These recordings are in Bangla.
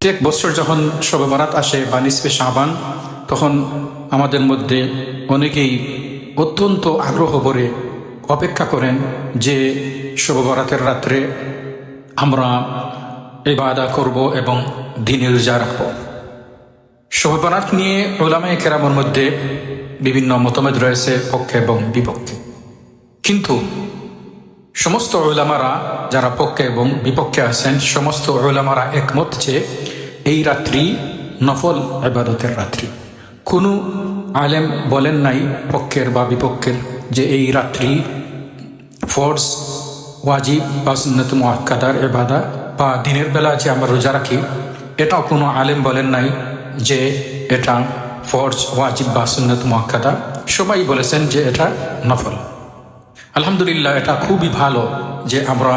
প্রত্যেক বছর যখন শবে বরাত আসে বা নিসবে শাহবান তখন আমাদের মধ্যে অনেকেই অত্যন্ত আগ্রহ করে অপেক্ষা করেন যে শবে বরাতের রাত্রে আমরা ইবাদা করব এবং দিনের রোজা রাখব। শবে বরাত নিয়ে ওলামায় কেরামের মধ্যে বিভিন্ন মতামত রয়েছে পক্ষে এবং বিপক্ষে। কিন্তু সমস্ত ওলামারা যারা পক্ষে এবং বিপক্ষে আছেন, সমস্ত ওলামারা একমত যে এই রাত্রি নফল আবাদতের রাত্রি। কোনো আলেম বলেন নাই পক্ষের বা বিপক্ষের যে এই রাত্রি ফোর্স ওয়াজিব বা সুন্নত মোয়াক্কাদার এবাদা বা দিনের বেলা যে আমরা রোজা রাখি, এটাও কোনো আলেম বলেন নাই যে এটা ফোর্স ওয়াজিব বা সুন্নত মোয়াক্কাদা সবাই বলেছেন যে এটা নফল। আলহামদুলিল্লাহ, এটা খুবই ভালো যে আমরা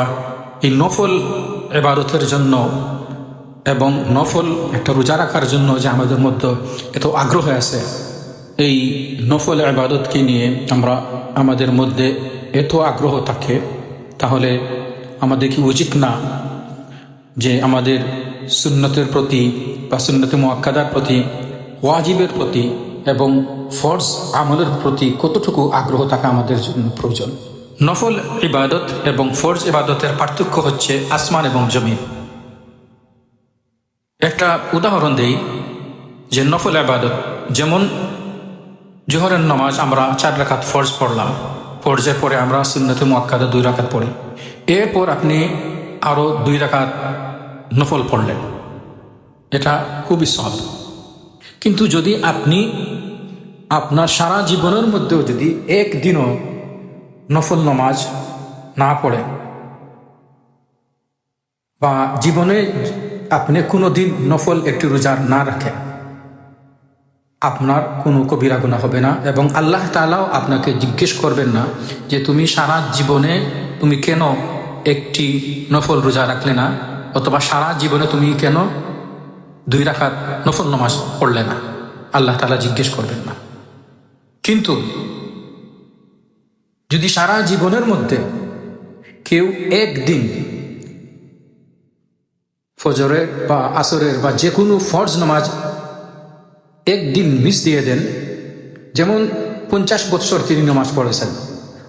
এই নফল এবারতের জন্য এবং নফল একটা রোজা রাখার জন্য যে আমাদের মধ্যে এত আগ্রহ আছে, এই নফল আবাদতকে নিয়ে আমরা আমাদের মধ্যে এত আগ্রহ থাকে, তাহলে আমাদের কি উচিত না যে আমাদের সুন্নতের প্রতি বা সুন্নতে মোয়াক্কাদার প্রতি, ওয়াজিবের প্রতি এবং ফর্জ আমলের প্রতি কতটুকু আগ্রহ থাকা আমাদের জন্য প্রয়োজন? নফল ইবাদত এবং ফর্জ ইবাদতের পার্থক্য হচ্ছে আসমান এবং জমিন। একটা উদাহরণ দেই যে নফল আবাদত যেমন জোহরের নামাজ আমরা চার রাখাত ফর্জ পড়লাম, ফর্জের পরে আমরা সুন্নতে মোয়াক্কাদে দুই রাখাত পড়ি। এরপর আপনি আরও দুই রাখাত নফল পড়লেন। এটা খুবই সহজ। কিন্তু যদি আপনি আপনার সারা জীবনের মধ্যেও যদি একদিনও নফল নমাজ না পড়েন, বা জীবনে আপনি কোনো দিন নফল একটি রোজার না রাখেন, আপনার কোনো কবিরা গুণা হবে না এবং আল্লাহ তালাও আপনাকে জিজ্ঞেস করবেন না যে তুমি সারা জীবনে তুমি কেন একটি নফল রোজা রাখলে না অথবা সারা জীবনে তুমি কেন দুই রাখাত নফল নমাজ পড়লে না। আল্লাহ তালা জিজ্ঞেস করবেন না। কিন্তু যদি সারা জীবনের মধ্যে কেউ একদিন ফজরের বা আসরের বা যে কোনো ফরজ নামাজ একদিন মিস দিয়ে দেন, যেমন পঞ্চাশ বৎসর তিনি নামাজ পড়েছেন,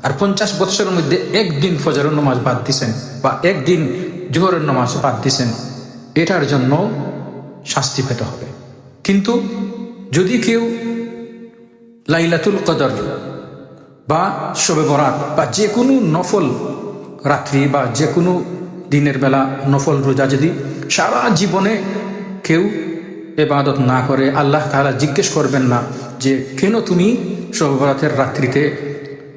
আর পঞ্চাশ বৎসরের মধ্যে একদিন ফজরের নামাজ বাদ দিছেন বা একদিন জোহরের নামাজ বাদ দিছেন, এটার জন্য শাস্তি পেতে হবে। কিন্তু যদি কেউ লাইলাতুল কদর বা শবে বরাত বা যে কোনো নফল রাত্রি বা যে কোনো দিনের বেলা নফল রোজা যদি সারা জীবনে কেউ এবাদত না করে, আল্লাহ তালা জিজ্ঞেস করবেন না যে, কেন তুমি শবরাতের রাত্রিতে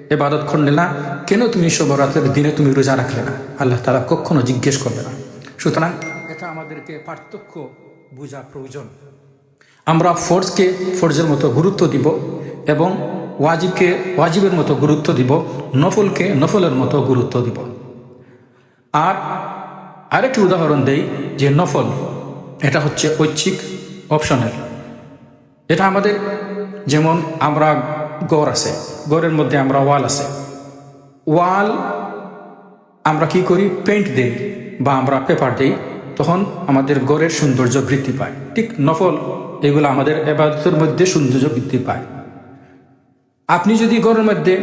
এবাদত করলে না? কেন তুমি শবরাতের দিনে তুমি রোজা রাখলে না? আল্লাহ তালা কখনো জিজ্ঞেস করবে না। সুতরাং এটা আমাদেরকে পার্থক্য বোঝা প্রয়োজন। আমরা ফোর্সকে, ফোর্সের মতো গুরুত্ব দিব এবং ওয়াজিবকে, ওয়াজিবের মতো গুরুত্ব দিব, নফলকে নফলের মতো গুরুত্ব দিব। আর আরেকটি উদাহরণ দেই যে নফল, এটা হচ্ছে ঐচ্ছিক অপশনের এটা আমাদের যেমন আমরা গড় আছে, গড়ের মধ্যে আমরা ওয়াল আছে। ওয়াল আমরা কি করি? পেন্ট দেই বা আমরা পেপার দেই। তখন আমাদের গড়ের সৌন্দর্য বৃদ্ধি পায়। ঠিক নফল, এগুলো আমাদের এবাদতের মধ্যে সৌন্দর্য বৃদ্ধি পায়। আপনি যদি ঘরের মধ্যে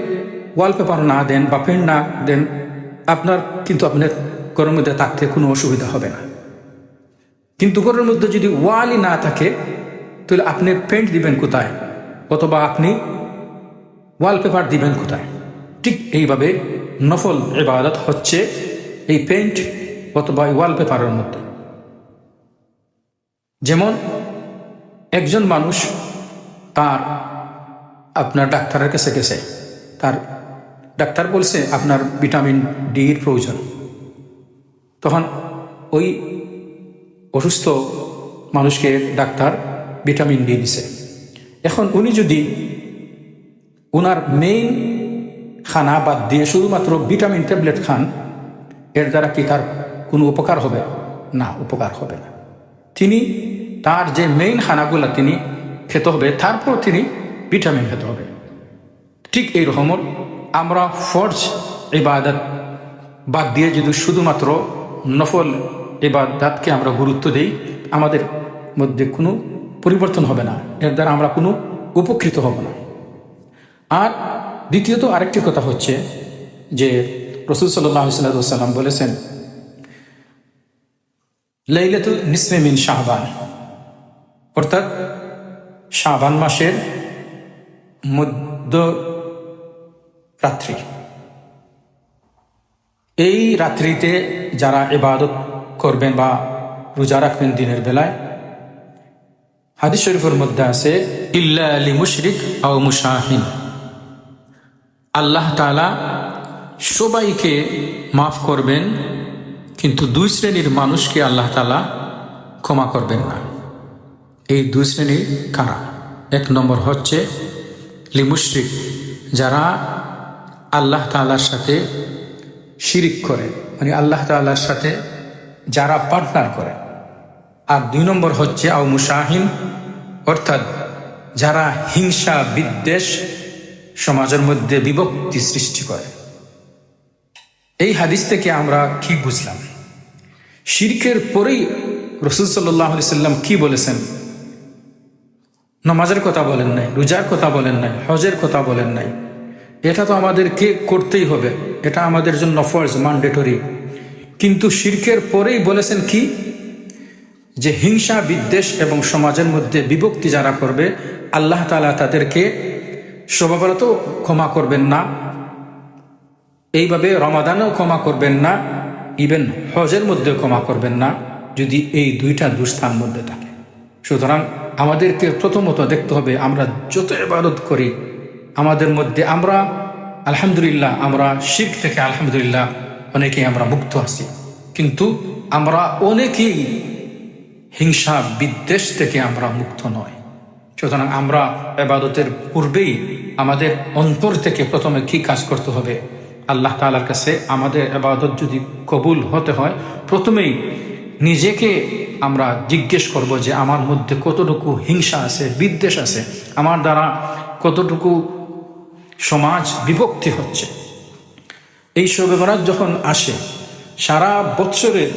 ওয়ালপেপার না দেন বা পেন্ট না দেন, আপনার কিন্তু আপনার ঘরের মধ্যে থাকতে কোনো অসুবিধা হবে না। কিন্তু ঘরের মধ্যে যদি ওয়ালই না থাকে, তাহলে আপনি পেন্ট দিবেন কোথায়? অথবা আপনি ওয়ালপেপার দিবেন কোথায়? ঠিক এইভাবে নফল এবাদত হচ্ছে, এই পেন্ট অথবা ওয়ালপেপারের মধ্যে। যেমন, একজন মানুষ তার আপনার ডাক্তারের কাছে গেছে। তার ডাক্তার বলছে, আপনার ভিটামিন ডির প্রয়োজন। তখন ওই অসুস্থ মানুষকে ডাক্তার ভিটামিন ডি দিছে। এখন উনি যদি ওনার মেইন খানা বাদ দিয়ে শুধুমাত্র ভিটামিন ট্যাবলেট খান, এর দ্বারা কি তার কোনো উপকার হবে? না, উপকার হবে না। তিনি তার যে মেইন খানাগুলো তিনি খেতে হবে, তারপর তিনি ভিটামিন খেতে হবে। ঠিক এই রকম আমরা ফর্জ ইবাদত বাদ দিয়ে যদি শুধুমাত্র নফল ইবাদতকে আমরা গুরুত্ব দিই, আমাদের মধ্যে কোনো পরিবর্তন হবে না। এর দ্বারা আমরা কোনো উপকৃত হব না। আর দ্বিতীয়ত আরেকটি কথা হচ্ছে যে রসুল সাল্লাহ সাল্লাম বলেছেন লাইলাতুল নিসফে মিন শাহবান। অর্থাৎ শাহবান মাসের মধ্য রাত্রি এই রাত্রিতে যারা ইবাদত করবেন বা রোজা রাখবেন দিনের বেলায়, হাদিস শরীফের মধ্যে আছে, ইল্লা আলী মুশরিক আও মুশাহিন। আল্লাহ তালা সবাইকে মাফ করবেন কিন্তু দুই শ্রেণির মানুষকে আল্লাহ তালা ক্ষমা করবেন না। এই দুই শ্রেণির কারা? এক নম্বর হচ্ছে লিমুশ্রিক যারা আল্লাহ তালার সাথে শিরিক করে মানে আল্লাহ তাল্লাহর সাথে যারা পার্টনার করে। আর দুই নম্বর হচ্ছে আও মুশাহিন, অর্থাৎ যারা হিংসা বিদ্বেষ সমাজের মধ্যে বিভক্তি সৃষ্টি করে। এই হাদিস থেকে আমরা কি বুঝলাম? শিরকের পরেই রসুল সাল্লাহ সাল্লাম কি বলেছেন? নমাজের কথা বলেন নাই, রোজার কথা বলেন নাই, হজের কথা বলেন নাই। এটা তো আমাদেরকে করতেই হবে, এটা আমাদের জন্য ফর্জ ম্যান্ডেটরি কিন্তু শির্কের পরেই বলেছেন কি? যে হিংসা, বিদ্বেষ এবং সমাজের মধ্যে বিভক্তি যারা করবে, আল্লাহ তালা তাদেরকে স্বভাবত ক্ষমা করবেন না। এইভাবে রমাদানেও ক্ষমা করবেন না। ইভেন হজের মধ্যেও ক্ষমা করবেন না যদি এই দুইটা দুস্থান মধ্যে থাকে। সুতরাং আমাদেরকে প্রথমত দেখতে হবে, আমরা যত ইবাদত করি, আমাদের মধ্যে আমরা, আলহামদুলিল্লাহ, আমরা শিখ থেকে আলহামদুলিল্লাহ অনেকেই আমরা মুক্ত আছি। কিন্তু আমরা অনেকেই হিংসা বিদ্বেষ থেকে আমরা মুক্ত নয় সুতরাং আমরা এবাদতের পূর্বেই আমাদের অন্তর থেকে প্রথমে কি কাজ করতে হবে? আল্লাহ তালার কাছে আমাদের এবাদত যদি কবুল হতে হয়, প্রথমেই নিজেকে আমরা জিজ্ঞেস করব যে আমার মধ্যে কতটুকু হিংসা আছে, বিদ্বেষ আছে, আমার দ্বারা কতটুকু সমাজ বিভক্তি হচ্ছে। এই শোভেবরাজ যখন আসে, সারা বৎসরের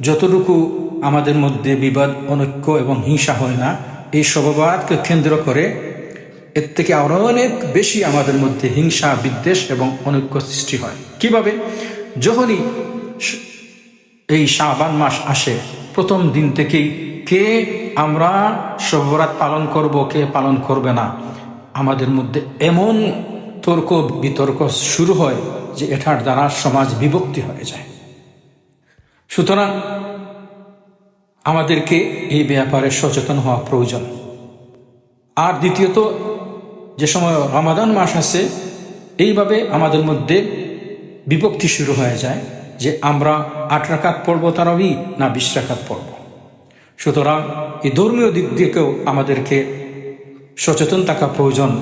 যতটুকু আমাদের মধ্যে বিবাদ, অনৈক্য এবং হিংসা হয় না, এই শোভবাদকে কেন্দ্র করে এর থেকে আরও অনেক বেশি আমাদের মধ্যে হিংসা, বিদ্বেষ এবং অনৈক্য সৃষ্টি হয়। কীভাবে? যখনই এই শাহবান মাস আসে, প্রথম দিন থেকেই কে আমরা শবরাত পালন করব, কে পালন করবে না, আমাদের মধ্যে এমন তর্ক, বিতর্ক শুরু হয় যে এটার দ্বারা সমাজ বিভক্তি হয়ে যায়। সুতরাং আমাদেরকে এই ব্যাপারে সচেতন হওয়া প্রয়োজন। আর দ্বিতীয়ত যে সময় রমাদান মাস আছে এইভাবে আমাদের মধ্যে বিভক্তি শুরু হয়ে যায় যে আমরা আট রাখাত পড়ব তারাবি না বিশ রাখাত পড়ব। সুতরাং এই ধর্মীয় দিক থেকেও আমাদেরকে সচেতন থাকা প্রয়োজন।